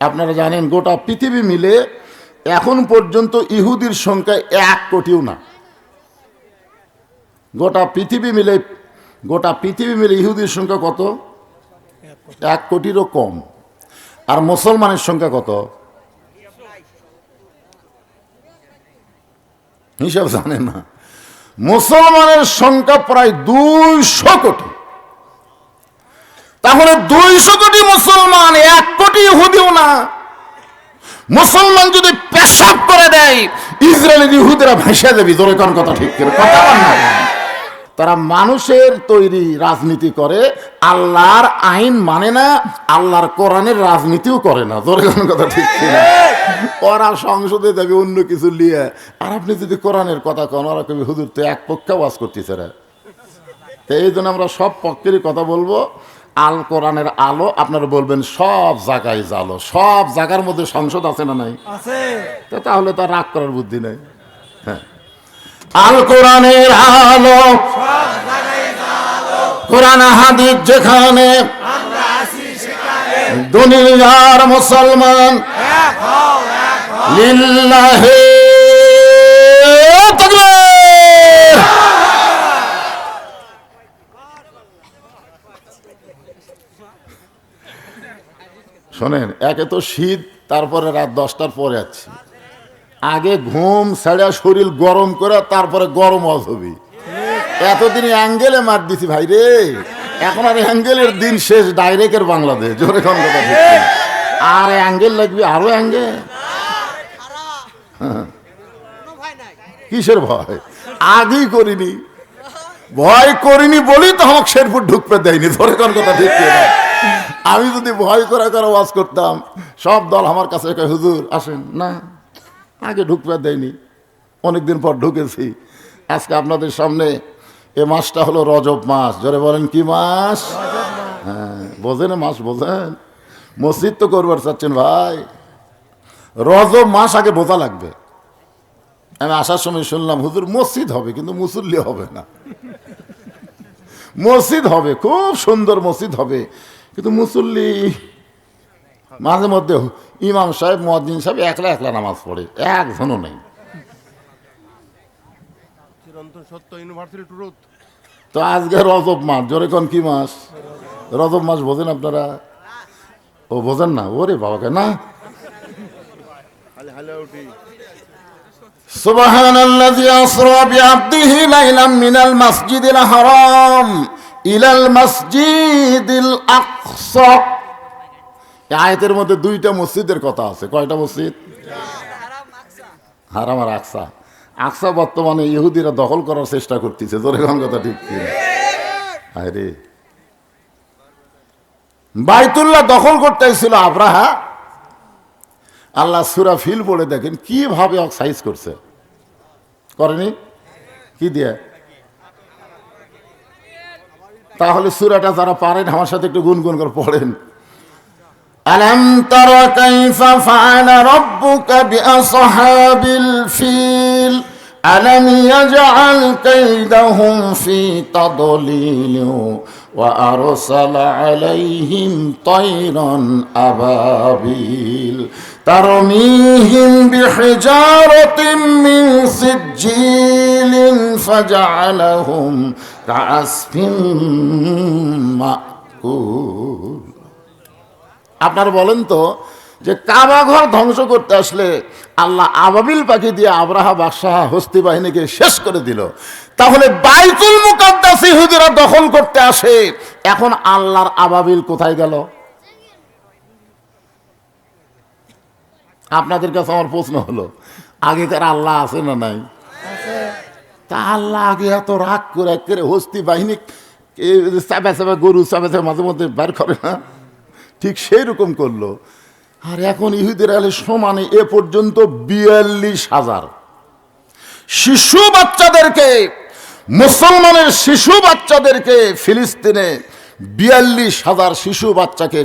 আপনারা জানেন, গোটা পৃথিবী মিলে এখন পর্যন্ত ইহুদির সংখ্যা এক কোটিও না। গোটা পৃথিবী মিলে, গোটা পৃথিবী মিলে ইহুদির সংখ্যা কত? এক কোটিরও কম। আর মুসলমানের সংখ্যা কত? হিসাব জানে না। মুসলমানের সংখ্যা প্রায় দুইশো কোটি। তাহলে দুইশো কোটি মুসলমান, এক কোটি ইহুদিও না। মুসলমান যদি পেশাব করে দেয় ইসরায়েলের ইহুদিরা ভেসে দেবি জোরে কোন কথা ঠিক করে? কথা না। তারা মানুষের তৈরি রাজনীতি করে, আল্লাহর আইন মানে না, আল্লাহর কোরআনের রাজনীতিও করে না। জোরে কোন কথা ঠিক কিনা? ওরা সংসদে যাবে অন্য কিছু নিয়ে আর আপনি যদি কোরআনের কথা কন, ওরা কবি হুজুর তো এক পক্ষে ওয়াজ করতেছে রে। তো এই জন্য আমরা সব পক্ষেরই কথা বলব। আল কোরআনের আলো আপনারা বলবেন সব জায়গায় জালো সব জায়গার মধ্যে সংসদ আছে না নাই? তো তাহলে তার রাগ করার বুদ্ধি নেই। হ্যাঁ। আল কোরআনের আলো। কোরআন হাদিস যেখানে দুনিয়ার মুসলমান। লিল্লাহে। তাকবীর। শোনেন, একে তো শীত, তারপরে রাত দশটার পরে আছি। আগে ঘুম ছাড়া শরীর গরম করে, তারপরে গরম অজ হবি এতদিন অ্যাঙ্গেলে মার দিছি ভাই রে। এখন আর অ্যাঙ্গেলের দিন শেষ, ডাইরেক্টের বাংলাদেশ। জোরে কোন কথা আর অ্যাঙ্গেল লাগবে, আরও অ্যাঙ্গেল? হ্যাঁ। কিসের ভয়? আগেই করিনি। ভয় করিনি বলি তো আমাকে শেরপুর ঢুকতে দেয়নি। ধরে কোন কথা ঠিক? আমি যদি ভয় করে করে ওয়াজ করতাম, সব দল আমার কাছে হুজুর, আসেন। না, আগে ঢুকবে দেয়নি। অনেকদিন পর ঢুকেছি। আজকে আপনাদের সামনে এ মাসটা হলো রজব মাস। জোরে বলেন, কি মাস? হ্যাঁ বোঝেন মাস, বোঝেন। মসজিদ তো করবার চাচ্ছেন ভাই। রজব মাস আগে বোঝা লাগবে। আমি আসার সময় শুনলাম, হুজুর, মসজিদ হবে, কিন্তু মুসল্লি হবে না। মসজিদ হবে, খুব সুন্দর মসজিদ হবে। কিন্তু মুসল্লি মাঝে মধ্যে ইমাম সাহেব মদিন সাহেব একলা একলা নামাজ পড়ে একজনও নেই। তো আজকে রজব মাস জোরে কোন কি মাস? রজব মাস বোঝেন আপনারা? ও বোঝেন না ওরে বাবাকে না? সুবহানাল্লাযী আসরা বিআবদিহি লাইলাম মিনাল মাসজিদিল হরম। ইলাল মসজিদিল আকসা। আয়াতের মধ্যে দুইটা মসজিদের কথা আছে। কয়টা মসজিদ? হারাম আর আকসা। আকসা বর্তমানে ইহুদিরা দখল করার চেষ্টা করতেছে। জোরেগান কথা ঠিক আরে। বাইতুল্লাহ দখল করতে এসেছিল আব্রাহা। আল্লাহ সুরা ফিল বলে দেখেন কীভাবে অক্সাইজ করছে। করেনি? কি দিয়ে? তাহলে সুরাটা যারা পারেন আমার সাথে একটু গুনগুন করে পড়েন ألم تر كيف فعل ربك بأصحاب الفيل ألم يجعل كيدهم في تضليل وأرسل عليهم طيرا أبابيل ترميهم بحجارة من سجيل فجعلهم كعصف مأكول আপনারা বলেন তো যে কাবা ঘর ধ্বংস করতে আসলে আল্লাহ আবাবিল পাখি দিয়ে আব্রাহা বাদশাহ হস্তি বাহিনীকে শেষ করে দিল। তাহলে বাইতুল মুকাদ্দাস ইহুদিরা দখল করতে আসে। এখন আল্লাহর আবাবিল কোথায় গেল? আপনাদের কাছে আমার প্রশ্ন হলো, আগে আগেকার আল্লাহ আছে না নাই? তা আল্লাহ আগে এত রাগ করে করে হস্তি বাহিনী চাপে চাপে গরু চাপে চাপে মাঝে মধ্যে বের করে না ঠিক সেই রকম করল। আর এখন ইহুদের আলে সমানে এ পর্যন্ত বিয়াল্লিশ হাজার। শিশু বাচ্চাদেরকে, মুসলমানের শিশু বাচ্চাদেরকে ফিলিস্তিনে বিয়াল্লিশ হাজার শিশু বাচ্চাকে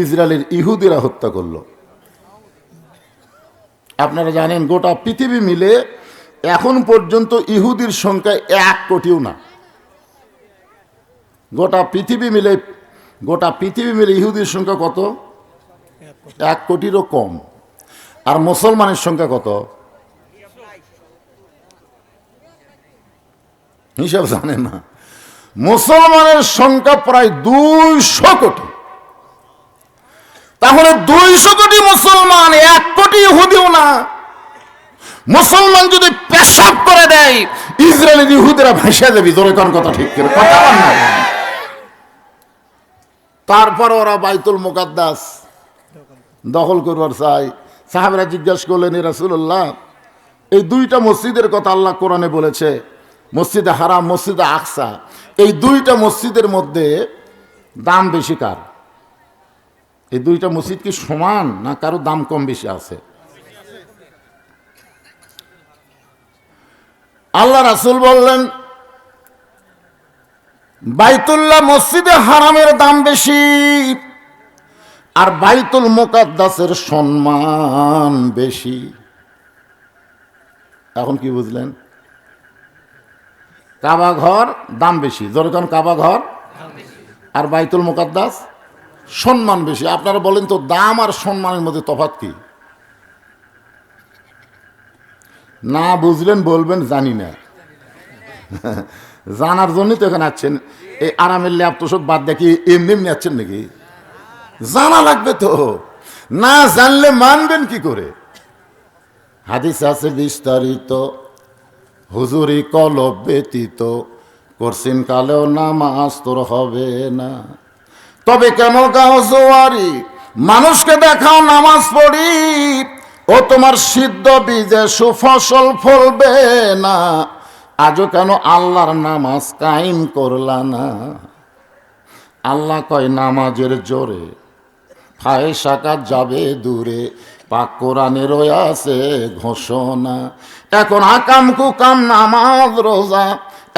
ইসরায়েলের ইহুদিরা হত্যা করল। আপনারা জানেন গোটা পৃথিবী মিলে এখন পর্যন্ত ইহুদির সংখ্যা এক কোটিও না। গোটা পৃথিবী মিলে, গোটা পৃথিবী মিলে ইহুদির সংখ্যা কত? এক কোটিরও কম। আর মুসলমানের সংখ্যা কত? হিসাব জানে না। মুসলমানের সংখ্যা প্রায় দুইশো কোটি তাহলে দুইশো কোটি মুসলমান এক কোটি ইহুদিও না মুসলমান যদি পেশাব করে দেয় ইসরায়েলের ইহুদিরা ভাসিয়ে দেবে জোরে কোন কথা ঠিক করে কথা না। তারপর ওরা বাইতুল মুকাদ্দাস দখল করবার চাই সাহাবেরা জিজ্ঞাসা করলেন রাসূলুল্লাহ, এই দুইটা মসজিদের কথা আল্লাহ কোরআনে বলেছে, মসজিদে হারাম, মসজিদে আকসা। এই দুইটা মসজিদের মধ্যে দাম বেশি কার? এই দুইটা মসজিদ কি সমান না কারও দাম কম বেশি আছে? আল্লাহ রাসুল বললেন, বাইতুল্লাহ মসজিদে হারামের দাম বেশি, আর বাইতুল মোকাদ্দাসের সম্মান বেশি। এখন কি বুঝলেন? কাবা ঘর দাম বেশি। যেরকম কাবা ঘর আর বাইতুল মোকাদ্দাস সম্মান বেশি। আপনারা বলেন তো, দাম আর সম্মানের মধ্যে তফাৎ কি? না বুঝলেন, বলবেন, জানি না। জানার জন্যই তো এখানে আছেন এই আরামের ল্যাব তো সব বাদ দেখি, এমনি এমনি আছেন নাকি? জানা লাগবে তো। না জানলে মানবেন কি করে? হাদিস আছে বিস্তারিত, হুজুরি কলব ব্যতীত করছিন কালেও নামাজ তোর হবে না। তবে কেন গাও জোয়ারি, মানুষকে দেখাও নামাজ পড়ি। ও তোমার সিদ্ধ বীজে সুফসল ফলবে না। আজও কেন আল্লাহর নামাজ কায়েম করলা না? আল্লাহ কয়, নামাজের জোরে ফায়ে সাকাত যাবে দূরে, পাক কোরআনের আছে ঘোষণা। এখন আকাম কুকাম নামাজ রোজা,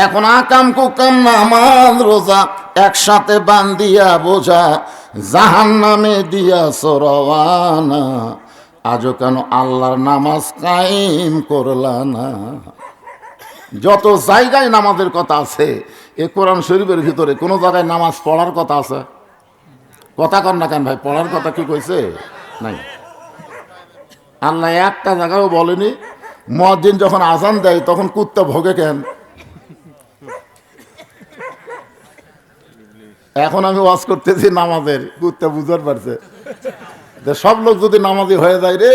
এখন আকাম কুকাম নামাজ রোজা, একসাথে বান্দিয়া বোঝা জাহান নামে দিয়া সরওয়ানা। আজও কেন আল্লাহর নামাজ কায়েম করলা না? যত জায়গায় নামাজের কথা আছে, এ কোরআন শরীফের ভিতরে কোনো জায়গায় নামাজ পড়ার কথা আছে? কথা কর না কেন ভাই, পড়ার কথা কি কইছে? নাই। আল্লাহ একটা জায়গাও বলেনি মহাজিন যখন আজান দেয়, তখন কুত্তা ভোগে কেন? এখন আমি ওয়াজ করতেছি নামাজের, কুত্তা বুঝতে পারছে। সব লোক যদি নামাজি হয়ে যায় রে,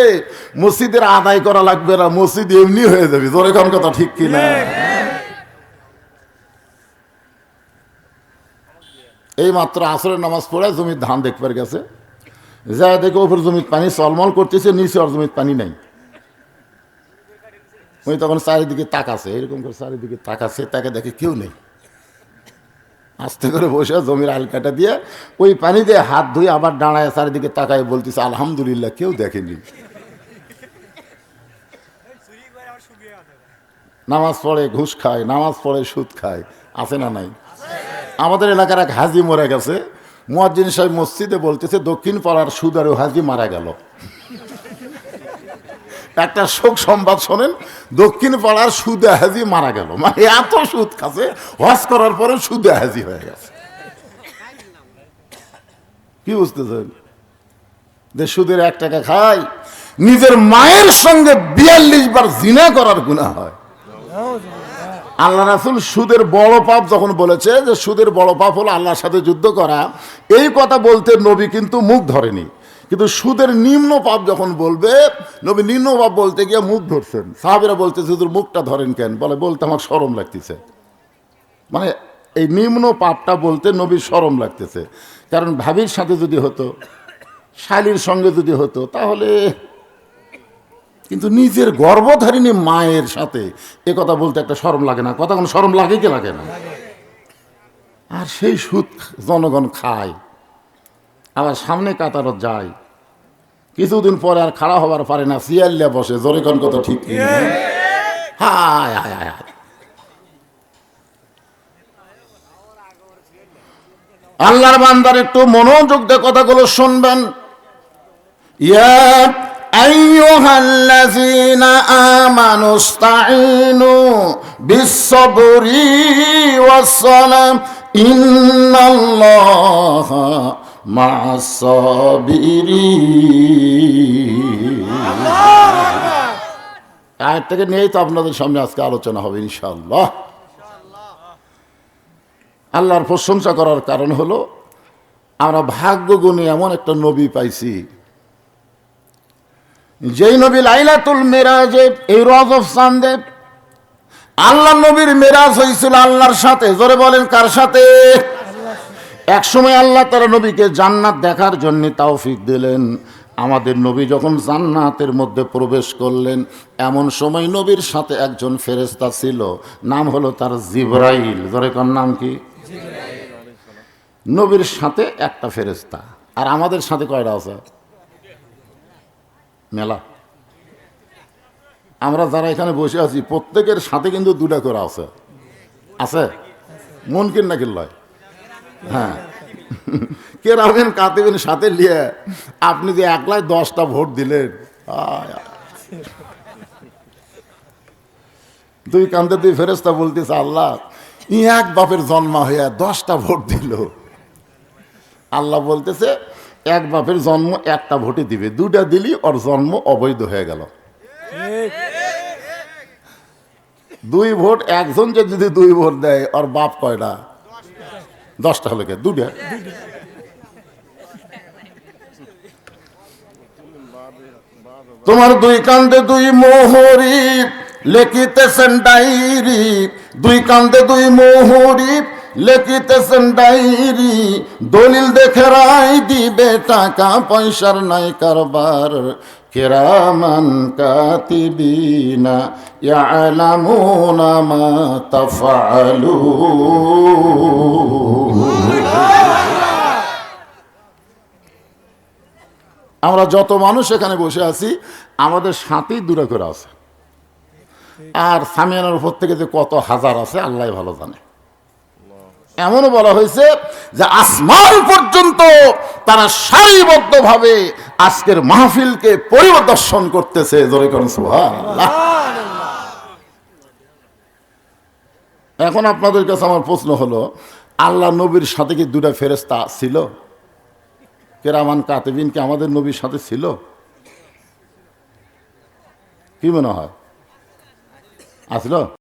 মসজিদের আদায় করা লাগবে না, মসজিদ এমনি হয়ে যাবে। তোর এখন কথা ঠিক কিনা এই মাত্র আসরের নামাজ পড়ে জমির ধান দেখবার গেছে। যা দেখে ওপর জমির পানি চলমল করতেছে, নিচে আর জমির পানি নাই। ওই তখন চারিদিকে তাকাছে এরকম করে চারিদিকে তাকাছে তাকে দেখে কেউ নেই। আস্তে করে বসে জমির আলকাটা দিয়ে ওই পানি দিয়ে হাত ধুয়ে আবার দাঁড়ায় চারিদিকে তাকায় বলতেছে, আলহামদুলিল্লাহ, কেউ দেখেনি। নামাজ পড়ে ঘুষ খায়, নামাজ পড়ে সুদ খায়, আছে না নাই? আমাদের এলাকার এক হাজি মরে গেছে, মুয়াজ্জিন সাহেব মসজিদে বলতেছে, দক্ষিণ পাড়ার সুদ আর হাজি মারা গেল। একটা শোক সংবাদ শোনেন, দক্ষিণ পাড়ার সুদে হাজি মারা গেল। মানে এত সুদ খাচ্ছে, হজ করার পরে সুদে হাজি হয়ে গেছে। কি বুঝতেছেন? যে সুদের এক টাকা খায় নিজের মায়ের সঙ্গে বিয়াল্লিশ বার জিনা করার গুণা হয়। আল্লাহ রাসুল সুদের বড় পাপ যখন বলেছে, যে সুদের বড় পাপ হলো আল্লাহর সাথে যুদ্ধ করা, এই কথা বলতে নবী কিন্তু মুখ ধরেনি। কিন্তু সুদের নিম্ন পাপ যখন বলবে, নবী নিম্ন পাপ বলতে গিয়ে মুখ ধরছেন। সাহাবিরা বলতে শুধু মুখটা ধরেন কেন? বলে, বলতে আমার সরম লাগতেছে। মানে এই নিম্ন পাপটা বলতে নবীর সরম লাগতেছে। কারণ ভাবির সাথে যদি হতো, শালির সঙ্গে যদি হতো, তাহলে কিন্তু নিজের গর্ভধারিণী মায়ের সাথে এ কথা বলতে একটা সরম লাগে না। কথা কোনো সরম লাগে কি লাগে না? আর সেই সুদ জনগণ খায়। আবার সামনে কাতারত যায় কিছুদিন পরে আর খাড়া হবার পারে না সিয়াল্লা বসে জরিকন কথা ঠিক কি না? হায় হায় হায় হায় আল্লাহর বান্দার একটু মনোযোগ দিয়ে কথাগুলো শুনবেন ইয়া أيها الذين آمنوا استعينوا بالصبر والصلاة إن الله মাসাবিরি থেকে নিয়েই তো আপনাদের সামনে আজকে আলোচনা হবে ইনশাল্লাহ আল্লাহর প্রশংসা করার কারণ হলো, আমরা ভাগ্য গুণে এমন একটা নবী পাইছি। যেই নবী লাইলাতুল মেরাজে এই রজব চান্দে আল্লাহ নবীর মেরাজ হয়েছিল আল্লাহর সাথে। জোরে বলেন, কার সাথে? এক সময় আল্লাহ তারা নবীকে জান্নাত দেখার জন্য তাওফিক দিলেন। আমাদের নবী যখন জান্নাতের মধ্যে প্রবেশ করলেন, এমন সময় নবীর সাথে একজন ফেরেস্তা ছিল, নাম হলো তার জিব্রাইল। জোরে কর নাম কি? নবীর সাথে একটা ফেরেস্তা আর আমাদের সাথে কয়টা আছে? মেলা। আমরা যারা এখানে বসে আছি, প্রত্যেকের সাথে কিন্তু দুটা করে আছে। আছে? মন কিন না কিনলয় হ্যাঁ। কে রাখবেন কাতিবেন সাথে নিয়ে আপনি যে একলাই দশটা ভোট দিলেন। দুই কান্দে দুই ফেরেস্তা বলতেছে, আল্লাহ ই এক বাপের জন্মা হইয়া দশটা ভোট দিল। আল্লাহ বলতেছে, এক বাপের জন্ম একটা ভোটে দিবে দুটা দিলি ওর জন্ম অবৈধ হয়ে গেল। দুই ভোট, একজন যদি দুই ভোট দেয়, ওর বাপ কয়টা দশটা হলে কে? দুটা তোমার দুই কান্দে দুই মোহরি, লেখিতেছেন ডাইরি দুই কান্দে দুই মোহরি, লেখিতেছেন ডাইরি দলিল দেখে রায় দিবে টাকা, পয়সার নাই কারবার। কেরামান কাতিবিনা ইয়ালামুনা মা তাফআলুন আমরা যত মানুষ এখানে বসে আছি, আমাদের সাথেই দূরে করে আছে। আর সামিয়ানার উপর থেকে যে কত হাজার আছে, আল্লাহ ভালো জানে। এমনও বলা হয়েছে যে আসমান পর্যন্ত তারা সারিবদ্ধভাবে আজকের মাহফিলকে পরিদর্শন করতেছে। জোরে করুন এখন আপনাদের কাছে আমার প্রশ্ন হলো, আল্লাহ নবীর সাথে কি দুটা ফেরেস্তা ছিল? কেরামান কাতেবিন কি আমাদের নবীর সাথে ছিল? কি মনে হয়? আসলো?